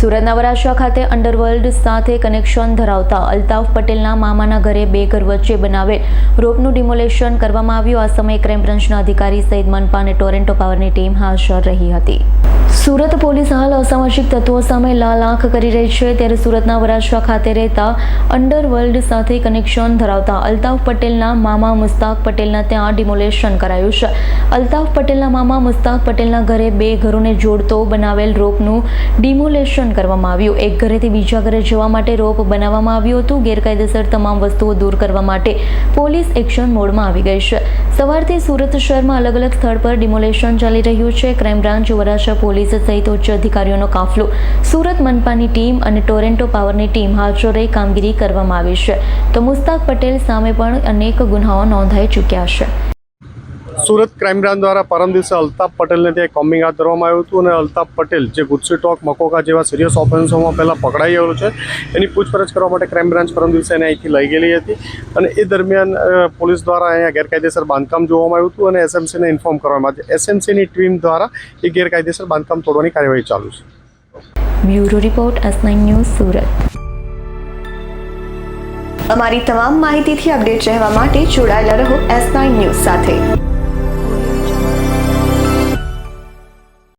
સુરતના વરાછા ખાતે અંડરવર્લ્ડ સાથે કનેક્શન ધરાવતા અલ્તાફ પટેલના મામાના ઘરે બે ઘર વચ્ચે બનાવેલ રોપનું ડિમોલેશન કરવામાં આવ્યું. આ સમયે ક્રાઇમ બ્રાન્ચના અધિકારી સહિત મનપા અને ટોરેન્ટો પાવરની ટીમ હાજર રહી હતી. સુરત પોલીસ હાલ અસામાજિક તત્વો સામે લાલ આંખ કરી રહી છે. ત્યારે સુરતના વરાછા ખાતે રહેતા અંડરવર્લ્ડ સાથે કનેક્શન ધરાવતા અલ્તાફ પટેલના મામા મુસ્તાક પટેલના ત્યાં ડિમોલેશન કરાયું છે. અલ્તાફ પટેલના મામા મુસ્તાક પટેલના ઘરે બે ઘરોને જોડતો બનાવેલ રોપનું ડિમોલેશન કરવામાં આવ્યું. એક ઘરેથી બીજા ઘરે જવા માટે રોપ બનાવવામાં આવ્યું હતું. ગેરકાયદેસર તમામ વસ્તુઓ દૂર કરવા માટે પોલીસ એક્શન મોડમાં આવી ગઈ છે. સવારથી સુરત શહેરમાં અલગ અલગ સ્થળ પર ડિમોલેશન ચાલી રહ્યું છે. ક્રાઇમ બ્રાન્ચ, વરાછા પોલીસ સહિત ઉચ્ચ અધિકારીઓનો કાફલો. સુરત મનપાની ટીમ અને ટોરેન્ટો પાવરની ટીમ હાજર રહી કામગીરી કરવામાં આવી છે. તો મુસ્તાક પટેલ સામે પણ અનેક ગુનાઓ નોંધાઈ ચૂક્યા છે. સુરત ક્રાઇમ બ્રાન્ચ દ્વારા પરમ દિવસે અલ્તાફ પટેલને ત્યાં કોમ્બિંગ હાથ ધરવામાં આવ્યું હતું અને અલ્તાફ પટેલ, જે ગુજસી ટોક, મકોકા જેવા સિરિયસ ઓફેન્સોમાં પહેલાં પકડાઈ ગયેલો છે, એની પૂછપરછ કરવા માટે ક્રાઇમ બ્રાન્ચ પરમ દિવસે એને અહીંથી લઈ ગયેલી હતી અને એ દરમિયાન પોલીસ દ્વારા અહીંયા ગેરકાયદેસર બાંધકામ જોવામાં આવ્યું હતું અને એસએમસીને ઇન્ફોર્મ કરવામાં આવ્યું એસએમસીની ટીમ દ્વારા એ ગેરકાયદેસર બાંધકામ તોડવાની કાર્યવાહી ચાલુ છે. Bureau report S news Surat. અમારી તમામ માહિતીથી અપડેટ રહેવા માટે જોડાયેલા રહો એસ ન્યૂઝ સાથે.